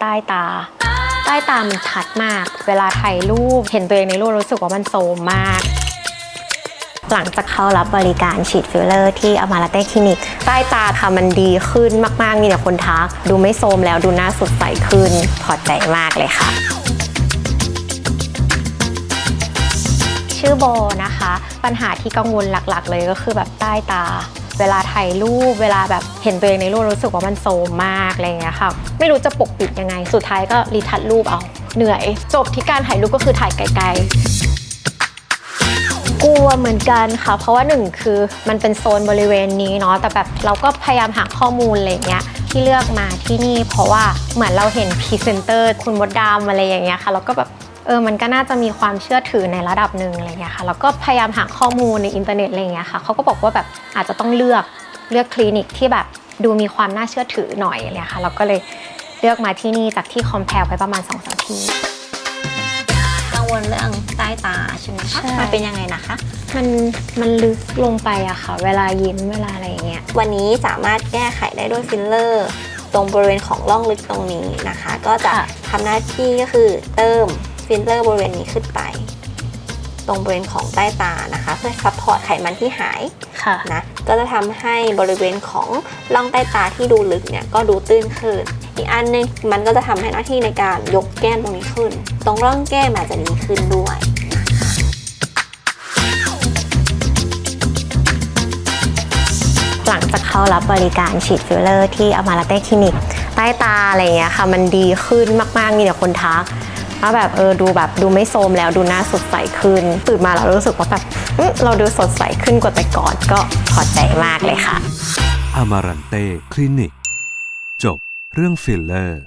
ใต้ตา ใต้ตามันชัดมาก เวลาถ่ายรูปเห็นตัวเองในรูปรู้สึกว่ามันโซมมาก หลังจากเข้ารับบริการฉีดฟิลเลอร์ที่อมาราเต้คลินิก ใต้ตาค่ะมันดีขึ้นมาก ๆ มีแต่คนทัก ดูไม่โซมแล้วดูหน้าสดใสขึ้น พอใจมากเลยค่ะ ชื่อโบนะคะ ปัญหาที่กังวลหลัก ๆ เลยก็คือแบบใต้ตา เวลาถ่ายรูป เวลาแบบเห็นตัวเองในรูปรู้สึกว่ามันโซมมากอะไรอย่างเงี้ยค่ะ ไม่รู้จะปกปิดยังไง สุดท้ายก็รีทัชรูปเอา เหนื่อย จบที่การถ่ายรูปก็คือถ่ายไกลๆกลัวเหมือนกันค่ะ เพราะว่าหนึ่งคือมันเป็นโซนบริเวณนี้เนาะแต่แบบเราก็พยายามหาข้อมูลอะไรอย่างเงี้ยที่เลือกมาที่นี่ เพราะว่าเหมือนเราเห็นพรีเซนเตอร์คุณมดดามอะไรอย่างเงี้ยค่ะแล้วก็แบบ เออมันก็น่าจะมีความเชื่อถือในระดับหนึ่งอะไรเงี้ยค่ะแล้วก็พยายามหาข้อมูลในอินเทอร์เน็ตอะไรเงี้ยค่ะเขาก็บอกว่าแบบอาจจะต้องเลือกเลือกคลินิกที่แบบดูมีความน่าเชื่อถือหน่อยอะไรเลยค่ะเราก็เลยเลือกมาที่นี่จากที่คอมเพลไปประมาณ2อสที่กังวลเรื่องใต้ตาใช่ไหมคะใช่มันเป็นยังไงนะคะ มันมันลึกลงไปอะค่ะ เวลายิ้มเวลาอะไรอย่างเงี้ยวันนี้สามารถแก้ไขได้ด้วยฟิลเลอร์ ตรงบริเวณของร่องลึกตรงนี้นะคะ ก็จะค่ะทำหน้าที่ก็คือเติม ฟิลเลอร์บริเวณนี้ขึ้นไป ตรงบริเวณของใต้ตานะคะ เพื่อซัพพอร์ตไขมันที่หายค่ะนะก็จะทำให้บริเวณของร่องใต้ตาที่ดูลึกเนี่ยก็ดูตื้นขึ้น อีกอันหนึงมันก็จะทำให้หน้าที่ในการยกแก้มตรงนี้ขึ้น ตรงร่องแก้มอาจจะดีขึ้นด้วยหลังจากเข้ารับบริการฉีดฟิลเลอร์ที่อมาราเต้คลินิก ใต้ตาอะไรอย่างเงี้ยค่ะ มันดีขึ้นมาก ๆ มีแต่คนทัก ว่าแบบเออดูแบบดูไม่โซมแล้วดูหน้าสดใสขึ้น ตื่นมาเรารู้สึกว่าแบบเราดูสดใสขึ้นกว่าแต่ก่อนก็พอใจมากเลยค่ะอมารันเต้คลินิกจบเรื่องฟิลเลอร์